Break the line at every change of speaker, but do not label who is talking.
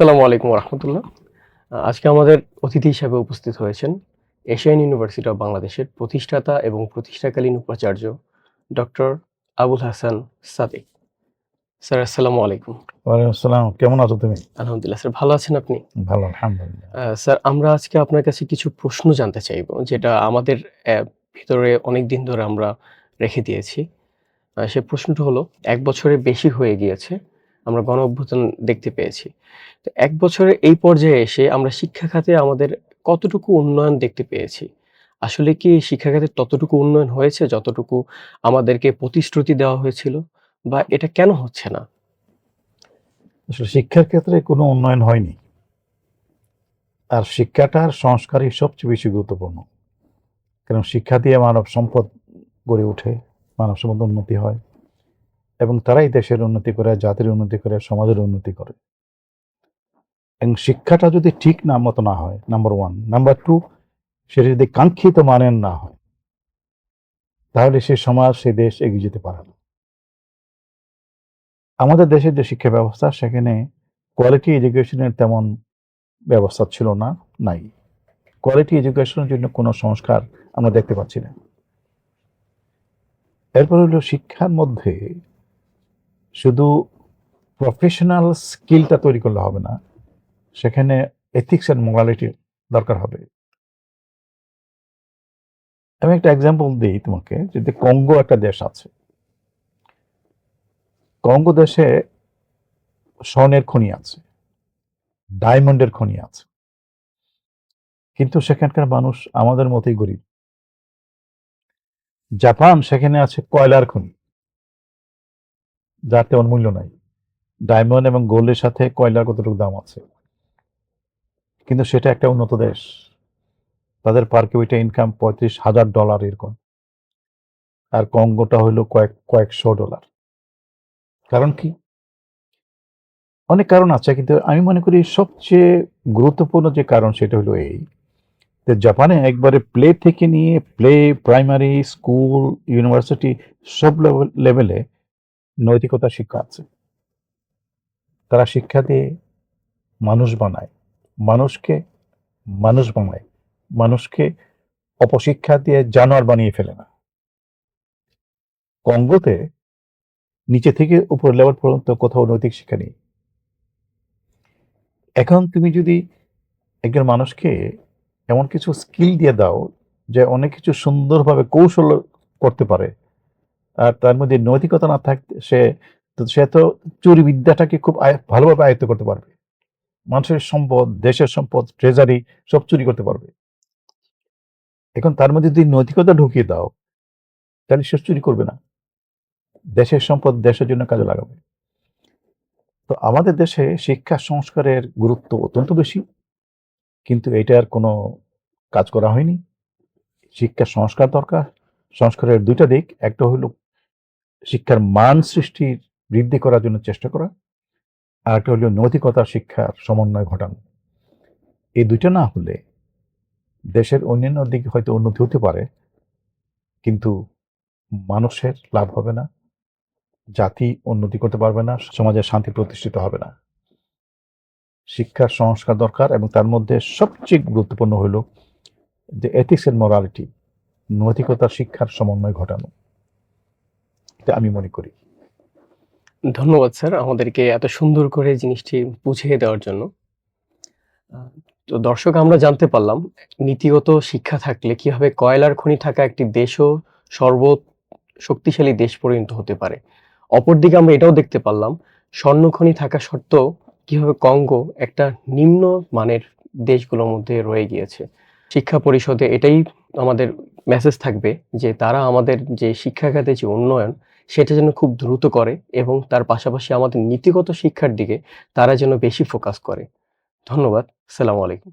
সালামু আলাইকুম রহমতুল্লাহ আজকে আমাদের অতিথি হিসাবে উপস্থিত হয়েছেন এশিয়ান ইউনিভার্সিটি অফ বাংলাদেশের প্রতিষ্ঠাতা এবং প্রতিষ্ঠাকালীন উপাচার্য ডক্টর আবুল হাসান সাদিক। স্যার আসসালামু আলাইকুম।
ওয়ালাইকুম আসসালাম। কেমন আছো তুমি?
আলহামদুলিল্লাহ স্যার ভালো আছেন আপনি?
ভালো আলহামদুলিল্লাহ।
স্যার আমরা আজকে আপনার কাছে কিছু প্রশ্ন জানতে চাইব যেটা আমাদের ভিতরে অনেক দিন ধরে আমরা রেখে দিয়েছি। সে প্রশ্নটা হলো এক বছরের বেশি হয়ে গিয়েছে আমরা গণ অভ্যুত্থান দেখতে পেয়েছি। তো এক বছরের এই পর্যায়ে এসে আমরা শিক্ষা খাতে আমাদের কতটুকু উন্নয়ন দেখতে পেয়েছি? আসলে কি শিক্ষা খাতে ততটুকু উন্নয়ন হয়েছে যতটুকু আমাদেরকে প্রতিশ্রুতি দেওয়া হয়েছিল বা এটা কেন হচ্ছে না?
আসলে শিক্ষার ক্ষেত্রে কোনো উন্নয়ন হয়নি। আর শিক্ষাটার সংস্কারই সবচেয়ে বেশি গুরুত্বপূর্ণ। কারণ শিক্ষা দিয়ে মানব সম্পদ গড়ে ওঠে, মানব সম্পদ উন্নতি হয়। এবং তারাই দেশের উন্নতি করে, জাতির উন্নতি করে, সমাজের উন্নতি করে। এবং শিক্ষাটা যদি ঠিক না মতো না হয় নাম্বার ওয়ান নাম্বার টু সেটা যদি কাঙ্ক্ষিত মানের না হয়, তাহলে সে সমাজ, সে দেশ এগিয়ে যেতে পারে না। আমাদের দেশের যে শিক্ষা ব্যবস্থা, সেখানে কোয়ালিটি এডুকেশনের তেমন ব্যবস্থা ছিল না, নাই। কোয়ালিটি এডুকেশনের জন্য কোনো সংস্কার আমরা দেখতে পাচ্ছি না। এরপর হলো শিক্ষার মধ্যে শুধু প্রফেশনাল স্কিলটা তৈরি করলে হবে না, সেখানে এথিক্স অ্যান্ড মোরালিটি দরকার হবে। আমি একটা এক্সাম্পল দিই তোমাকে যদি কঙ্গো একটা দেশ আছে। কঙ্গো দেশে স্বর্ণের খনি আছে ডায়মন্ডের খনি আছে। কিন্তু সেখানকার মানুষ আমাদের মতোই গরিব। জাপান সেখানে আছে কয়লার খনি। যার তেমন মূল্য নাই। ডায়মন্ড এবং গোল্ডের সাথে কয়লার কতটুকু দাম আছে? কিন্তু সেটা একটা উন্নত দেশ। তাদের পার ক্যাপিটা ইনকাম পঁয়ত্রিশ হাজার ডলার এরকম। আর কঙ্গোটা হলো কয়েক, কয়েকশো ডলার। কারণ কি? অনেক কারণ আছে, কিন্তু আমি মনে করি সবচেয়ে গুরুত্বপূর্ণ যে কারণ সেটা হলো এই, যে জাপানে একবারে প্লে থেকে নিয়ে প্লে, প্রাইমারি, স্কুল, ইউনিভার্সিটি সব লেভেলে নৈতিকতা শিক্ষা আছে। তারা শিক্ষা দিয়ে মানুষ বানায়। মানুষকে মানুষ বানায়। মানুষকে অপশিক্ষা দিয়ে জানোয়ার বানিয়ে ফেলে না। কঙ্গোতে নিচে থেকে উপর লেভেল পর্যন্ত কোথাও নৈতিক শিক্ষা নেই। এখন তুমি যদি একজন মানুষকে এমন কিছু স্কিল দিয়ে দাও যে অনেক কিছু সুন্দরভাবে কৌশল করতে পারে আর তার মধ্যে নৈতিকতা না থাকতে সে, তো সে তো চুরি বিদ্যাটাকে খুব ভালোভাবে আয়ত্ত করতে পারবে। মানুষের সম্পদ, দেশের সম্পদ ট্রেজারি সব চুরি করতে পারবে। এখন তার মধ্যে যদি নৈতিকতা ঢুকিয়ে দাও, তাহলে সে চুরি করবে না। দেশের সম্পদ দেশের জন্য কাজে লাগাবে। তো আমাদের দেশে শিক্ষা সংস্কারের গুরুত্ব অত্যন্ত বেশি, কিন্তু এটার কোনো কাজ করা হয়নি। শিক্ষা সংস্কার দরকার। সংস্কারের দুইটা দিক, একটা হলো শিক্ষার মান সৃষ্টির বৃদ্ধি করার জন্য চেষ্টা করা। আর একটা হলো নৈতিকতা, শিক্ষার সমন্বয় ঘটানো। এই দুইটা না হলে দেশের অন্যান্য দিকে হয়তো উন্নতি হতে পারে, কিন্তু মানুষের লাভ হবে না, জাতি উন্নতি করতে পারবে না সমাজের শান্তি প্রতিষ্ঠিত হবে না। শিক্ষার সংস্কার দরকার এবং তার মধ্যে সবচেয়ে গুরুত্বপূর্ণ হলো যে এথিক্স এন্ড মোরালিটি নৈতিকতা, শিক্ষার সমন্বয় ঘটানো। আমি মনে করি।
ধন্যবাদ, স্যার, আমাদেরকে এত সুন্দর করে জিনিসটি বুঝিয়ে দেওয়ার জন্য। তো দর্শক, আমরা জানতে পারলাম, নীতিগত শিক্ষা থাকলে কীভাবে কয়লার খনি থাকা একটি দেশও সর্ব শক্তিশালী দেশ পরিণত হতে পারে। অপরদিকে আমরা এটাও দেখতে পারলাম, স্বর্ণ খনি থাকা সত্ত্বেও কীভাবে কঙ্গো একটা নিম্ন মানের দেশগুলোর মধ্যে রয়ে গিয়েছে। শিক্ষা পরিষদে এটাই আমাদের মেসেজ থাকবে যে তারা আমাদের যে শিক্ষাখাতে যে উন্নয়ন সেটা যেন খুব দ্রুত করে এবং তার পাশাপাশি আমাদের নীতিগত শিক্ষার দিকে তারা যেন বেশি ফোকাস করে। ধন্যবাদ। সালামু আলাইকুম।